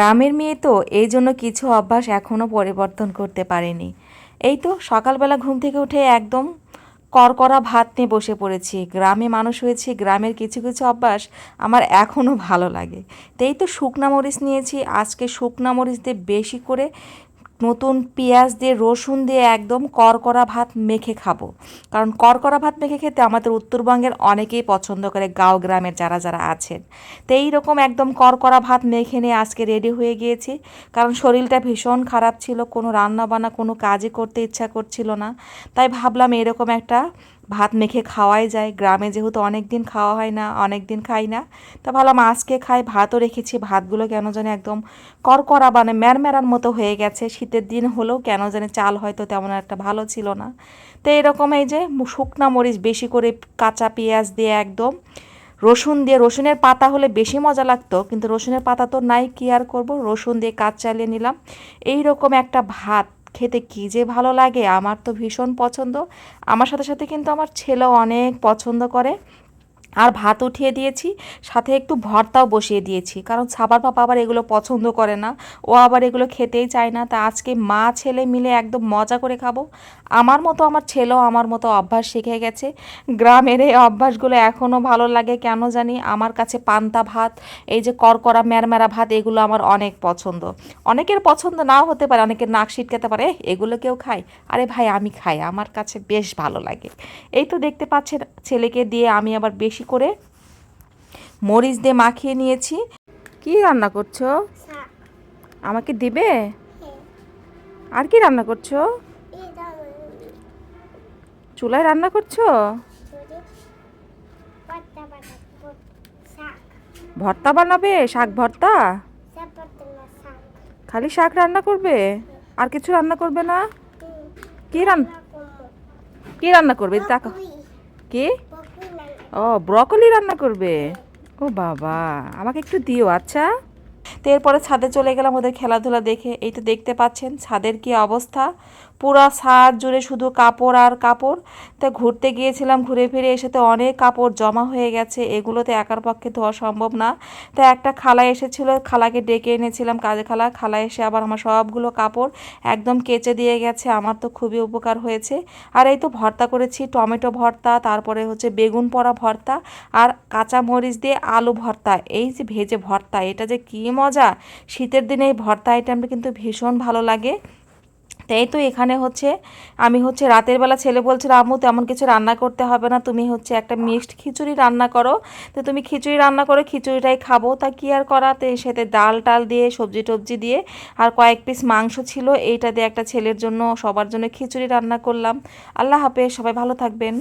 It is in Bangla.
গ্রামের মেয়ে তো এই জন্য কিছু অভ্যাস এখনও পরিবর্তন করতে পারেনি। এই তো সকালবেলা ঘুম থেকে উঠে একদম করকরা ভাত নিয়ে বসে পড়েছি। গ্রামে মানুষ হয়েছি, গ্রামের কিছু কিছু অভ্যাস আমার এখনও ভালো লাগে। তো এই তো শুকনা মরিচ নিয়েছি, আজকে শুকনা মরিচ দিয়ে বেশি করে নতুন পেঁয়াজ দিয়ে, রসুন দিয়ে একদম করকরা ভাত মেখে খাব। কারণ করকরা ভাত মেখে খেতে আমাদের উত্তরবঙ্গের অনেকেই পছন্দ করে, গাঁও গ্রামের যারা যারা আছেন। তো এইরকম একদম করকরা ভাত মেখে নিয়ে আজকে রেডি হয়ে গিয়েছি। কারণ শরীরটা ভীষণ খারাপ ছিল, কোনো রান্না বান্না কোনো কাজই করতে ইচ্ছা করছিল না। তাই ভাবলাম এরকম একটা ভাত মেখে খাওয়াই যায়। গ্রামে যেহেতু অনেক দিন খাওয়া হয় না অনেক দিন খাই না, তা ভাবলাম আজকে খাই, ভাতও রেখেছি। ভাতগুলো কেন জানি একদম করকরা মানে ম্যারম্যারার মতো হয়ে গেছে। শীতের দিন হলেও কেন জানি চাল হয়তো তেমন একটা ভালো ছিল না। তো এরকম এই যে শুকনা মরিচ বেশি করে, কাঁচা পেঁয়াজ দিয়ে একদম রসুন দিয়ে, রসুনের পাতা হলে বেশি মজা লাগতো, কিন্তু রসুনের পাতা তো নাই, কি আর করব? রসুন দিয়ে কাজ চালিয়ে নিলাম। এই রকম একটা ভাত খেতে কী যে ভালো লাগে, আমার তো ভীষণ পছন্দ। আমার সাথে সাথে কিন্তু আমার ছেলেও অনেক পছন্দ করে। আর ভাত উঠিয়ে দিয়েছি সাথে একটু ভর্তাও বসিয়ে দিয়েছি। কারণ সাবার পাপা আবার এগুলো পছন্দ করে না। ও আবার এগুলো খেতেই চায় না। তা আজকে মা ছেলে মিলে একদম মজা করে খাব। আমার মতো আমার ছেলেও আমার মতো অভ্যাস শিখে গেছে। গ্রামের এই অভ্যাসগুলো এখনও ভালো লাগে কেন জানি? আমার কাছে পান্তা ভাত এই যে করকরা ম্যারম্যারা ভাত এগুলো আমার অনেক পছন্দ। অনেকের পছন্দ নাও হতে পারে অনেকের নাক ছিটকাতে পারে "এহ, এগুলো কেউ খায়? আরে ভাই আমি খাই আমার কাছে বেশ ভালো লাগে। এই তো দেখতে পাচ্ছেন ছেলেকে দিয়ে আমি আবার বেশি করে মরিচ দিয়ে মাখিয়ে নিয়েছি। কি রান্না করছ? আমাকে দিবে? হ্যাঁ। আর কি রান্না করছ? চুলায় রান্না করছ? ভর্তা বানাবে? শাক ভর্তা? খালি শাক রান্না করবে? আর কিছু রান্না করবে না? কি রান কি রান্না করবে? টাকা কি? ও ব্রকলি রান্না করবে? ও বাবা আমাকে একটু দিও আচ্ছা? তো এরপরে ছাদে চলে গেলাম ওদের খেলাধুলা দেখে। এই তো দেখতে পাচ্ছেন ছাদের কি অবস্থা। পুরা ছাদ জুড়ে শুধু কাপড় আর কাপড়। তা ঘুরতে গিয়েছিলাম, ঘুরে ফিরে এসে তো অনেক কাপড় জমা হয়ে গেছে। এগুলোতে একার পক্ষে ধোয়া সম্ভব না। তা একটা খালা এসেছিল, খালাকে ডেকে এনেছিলাম কাজে খালা। খালা এসে আবার আমার সবগুলো কাপড় একদম কেচে দিয়ে গেছে। আমার তো খুবই উপকার হয়েছে। আর এই তো ভর্তা করেছি, টমেটো ভর্তা, তারপরে হচ্ছে বেগুন পোড়া ভর্তা আর কাঁচা মরিচ দিয়ে আলু ভর্তা। এই যে ভেজে ভর্তা, এটা যে কী মজা! শীতের দিনে এই ভর্তা আইটেমটা কিন্তু ভীষণ ভালো লাগে। তাই তো এখানে হচ্ছে, আমি হচ্ছে রাতের বেলা ছেলে বলছিল আম্মু তেমন কিছু রান্না করতে হবে না। তুমি হচ্ছে একটা মিক্সড খিচুড়ি রান্না করো। তো তুমি খিচুড়ি রান্না করো খিচুড়িটাই খাব। তা কি আর করাতে সাথে ডাল টাল দিয়ে, সবজি টবজি দিয়ে, আর কয়েক পিস মাংস ছিল। এইটা দিয়ে একটা ছেলের জন্য, সবার জন্য খিচুড়ি রান্না করলাম। আল্লাহ হাফেজ, সবাই ভালো থাকবেন।